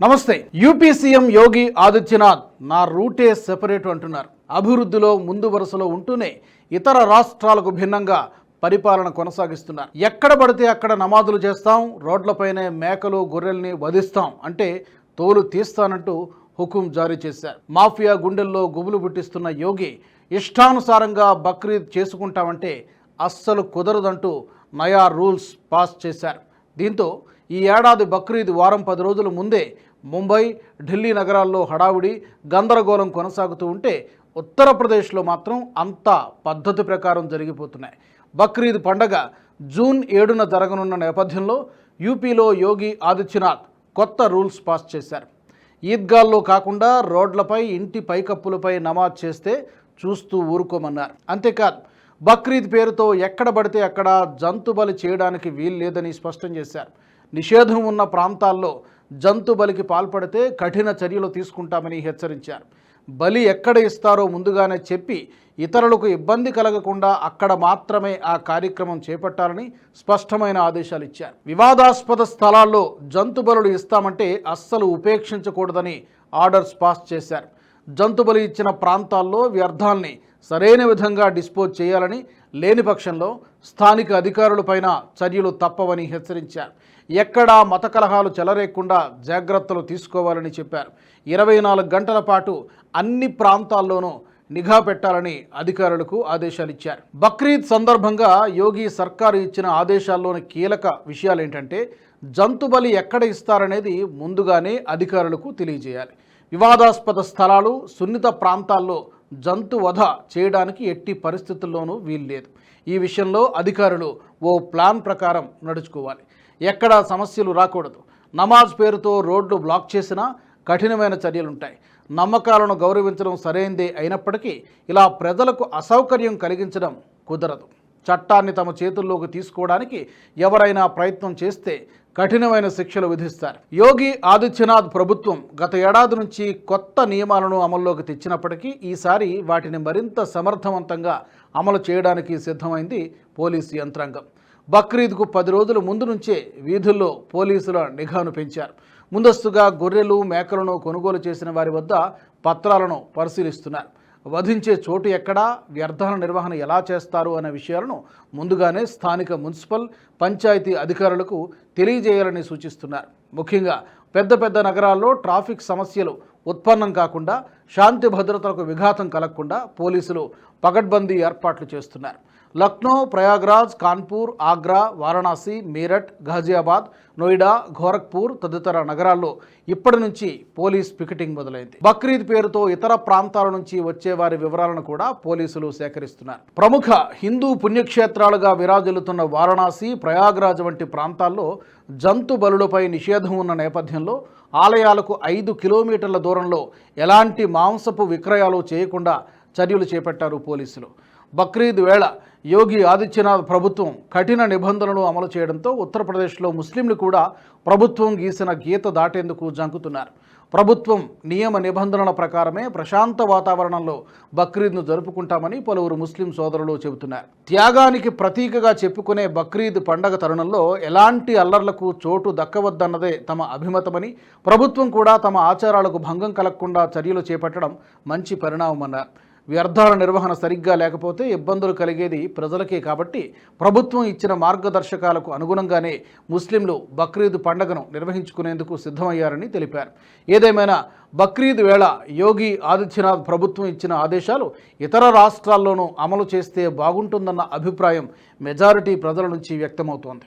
నమస్తే UP CM Yogi Adityanath నా రూటే సెపరేట్ అంటున్నారు. అభివృద్ధిలో ముందు వరుసలో ఉంటూనే ఇతర రాష్ట్రాలకు భిన్నంగా పరిపాలన కొనసాగిస్తున్నారు. ఎక్కడ పడితే అక్కడ నమాజులు చేస్తాం రోడ్లపైనే మేకలు గొర్రెల్ని వధిస్తాం అంటే తోలు తీస్తానంటూ హుకుం జారీ చేశారు. మాఫియా గుండెల్లో గుబులు పుట్టిస్తున్న యోగి ఇష్టానుసారంగా బక్రీద్ చేసుకుంటామంటే అస్సలు కుదరదంటూ నయా రూల్స్ పాస్ చేశారు. దీంతో ఈ ఏడాది బక్రీద్ వారం పది రోజుల ముందే ముంబై ఢిల్లీ నగరాల్లో హడావుడి గందరగోళం కొనసాగుతూ ఉంటే ఉత్తరప్రదేశ్లో మాత్రం అంతా పద్ధతి ప్రకారం జరిగిపోతున్నాయి. బక్రీద్ పండగ జూన్ ఏడున జరగనున్న నేపథ్యంలో యూపీలో యోగి ఆదిత్యనాథ్ కొత్త రూల్స్ పాస్ చేశారు. ఈద్గాల్లో కాకుండా రోడ్లపై ఇంటి పైకప్పులపై నమాజ్ చేస్తే చూస్తూ ఊరుకోమన్నారు. అంతేకాదు బక్రీద్ పేరుతో ఎక్కడ పడితే అక్కడ జంతు బలి చేయడానికి వీలు లేదని స్పష్టం చేశారు. నిషేధం ఉన్న ప్రాంతాల్లో జంతు బలికి పాల్పడితే కఠిన చర్యలు తీసుకుంటామని హెచ్చరించారు. బలి ఎక్కడ ఇస్తారో ముందుగానే చెప్పి ఇతరులకు ఇబ్బంది కలగకుండా అక్కడ మాత్రమే ఆ కార్యక్రమం చేపట్టాలని స్పష్టమైన ఆదేశాలు ఇచ్చారు. వివాదాస్పద స్థలాల్లో జంతు బలులు ఇస్తామంటే అస్సలు ఉపేక్షించకూడదని ఆర్డర్స్ పాస్ చేశారు. జంతు బలి ఇచ్చిన ప్రాంతాల్లో వ్యర్థాల్ని సరైన విధంగా డిస్పోజ్ చేయాలని లేని పక్షంలో స్థానిక అధికారులపైన చర్యలు తప్పవని హెచ్చరించారు. ఎక్కడా మత కలహాలు చెలరేకుండా జాగ్రత్తలు తీసుకోవాలని చెప్పారు. ఇరవై నాలుగు గంటల పాటు అన్ని ప్రాంతాల్లోనూ నిఘా పెట్టాలని అధికారులకు ఆదేశాలు ఇచ్చారు. బక్రీద్ సందర్భంగా యోగి సర్కారు ఇచ్చిన ఆదేశాల్లోని కీలక విషయాలు ఏంటంటే జంతు బలి ఎక్కడ ఇస్తారనేది ముందుగానే అధికారులకు తెలియజేయాలి. వివాదాస్పద స్థలాలు సున్నిత ప్రాంతాల్లో జంతు వధ చేయడానికి ఎట్టి పరిస్థితుల్లోనూ వీలు లేదు ఈ విషయంలో అధికారులు ఓ ప్లాన్ ప్రకారం నడుచుకోవాలి. ఎక్కడా సమస్యలు రాకూడదు. నమాజ్ పేరుతో రోడ్లు బ్లాక్ చేసినా కఠినమైన చర్యలుంటాయి. నమ్మకాలను గౌరవించడం సరైందే అయినప్పటికీ ఇలా ప్రజలకు అసౌకర్యం కలిగించడం కుదరదు. చట్టాన్ని తమ చేతుల్లోకి తీసుకోవడానికి ఎవరైనా ప్రయత్నం చేస్తే కఠినమైన శిక్షలు విధిస్తారు. యోగి ఆదిత్యనాథ్ ప్రభుత్వం గత ఏడాది నుంచి కొత్త నియమాలను అమల్లోకి తెచ్చినప్పటికీ ఈసారి వాటిని మరింత సమర్థవంతంగా అమలు చేయడానికి సిద్ధమైంది పోలీసు యంత్రాంగం. బక్రీద్కు పది రోజుల ముందు నుంచే వీధుల్లో పోలీసుల నిఘాను పెంచారు. ముందస్తుగా గొర్రెలు మేకలను కొనుగోలు చేసిన వారి వద్ద పత్రాలను పరిశీలిస్తున్నారు. వధించే చోటు ఎక్కడా? వ్యర్థాల నిర్వహణ ఎలా చేస్తారు? అనే విషయాలను ముందుగానే స్థానిక మున్సిపల్ పంచాయతీ అధికారులకు తెలియజేయాలని సూచిస్తున్నారు. ముఖ్యంగా పెద్ద పెద్ద నగరాల్లో ట్రాఫిక్ సమస్యలు ఉత్పన్నం కాకుండా శాంతి భద్రతలకు విఘాతం కలగకుండా పోలీసులు పగడ్బందీ ఏర్పాట్లు చేస్తున్నారు. లక్నో ప్రయాగ్రాజ్ కాన్పూర్ ఆగ్రా వారణాసి మీరట్ ఘాజియాబాద్ నోయిడా గోరఖ్పూర్ తదితర నగరాల్లో ఇప్పటి నుంచి పోలీస్ పికెటింగ్ మొదలైంది. బక్రీద్ పేరుతో ఇతర ప్రాంతాల నుంచి వచ్చే వారి వివరాలను కూడా పోలీసులు సేకరిస్తున్నారు. ప్రముఖ హిందూ పుణ్యక్షేత్రాలుగా విరాజిల్లుతున్న వారణాసి ప్రయాగ్రాజ్ వంటి ప్రాంతాల్లో జంతు బలులపై నిషేధం ఉన్న నేపథ్యంలో ఆలయాలకు ఐదు కిలోమీటర్ల దూరంలో ఎలాంటి మాంసపు విక్రయాలు చేయకుండా చర్యలు చేపట్టారు పోలీసులు. బక్రీద్ వేళ యోగి ఆదిత్యనాథ్ ప్రభుత్వం కఠిన నిబంధనలు అమలు చేయడంతో ఉత్తరప్రదేశ్లో ముస్లింలు కూడా ప్రభుత్వం గీసిన గీత దాటేందుకు జంకుతున్నారు. ప్రభుత్వం నియమ నిబంధనల ప్రకారమే ప్రశాంత వాతావరణంలో బక్రీద్ను జరుపుకుంటామని పలువురు ముస్లిం సోదరులు చెబుతున్నారు. త్యాగానికి ప్రతీకగా చెప్పుకునే బక్రీద్ పండగ తరుణంలో ఎలాంటి అల్లర్లకు చోటు దక్కవద్దన్నదే తమ అభిమతమని ప్రభుత్వం కూడా తమ ఆచారాలకు భంగం కలగకుండా చర్యలు చేపట్టడం మంచి పరిణామమన్నారు. వ్యర్థాల నిర్వహణ సరిగ్గా లేకపోతే ఇబ్బందులు కలిగేది ప్రజలకే కాబట్టి ప్రభుత్వం ఇచ్చిన మార్గదర్శకాలకు అనుగుణంగానే ముస్లింలు బక్రీద్ పండుగను నిర్వహించుకునేందుకు సిద్ధమయ్యారని తెలిపారు. ఏదేమైనా బక్రీద్ వేళ యోగి ఆదిత్యనాథ్ ప్రభుత్వం ఇచ్చిన ఆదేశాలు ఇతర రాష్ట్రాల్లోనూ అమలు చేస్తే బాగుంటుందన్న అభిప్రాయం మెజారిటీ ప్రజల నుంచి వ్యక్తమవుతోంది.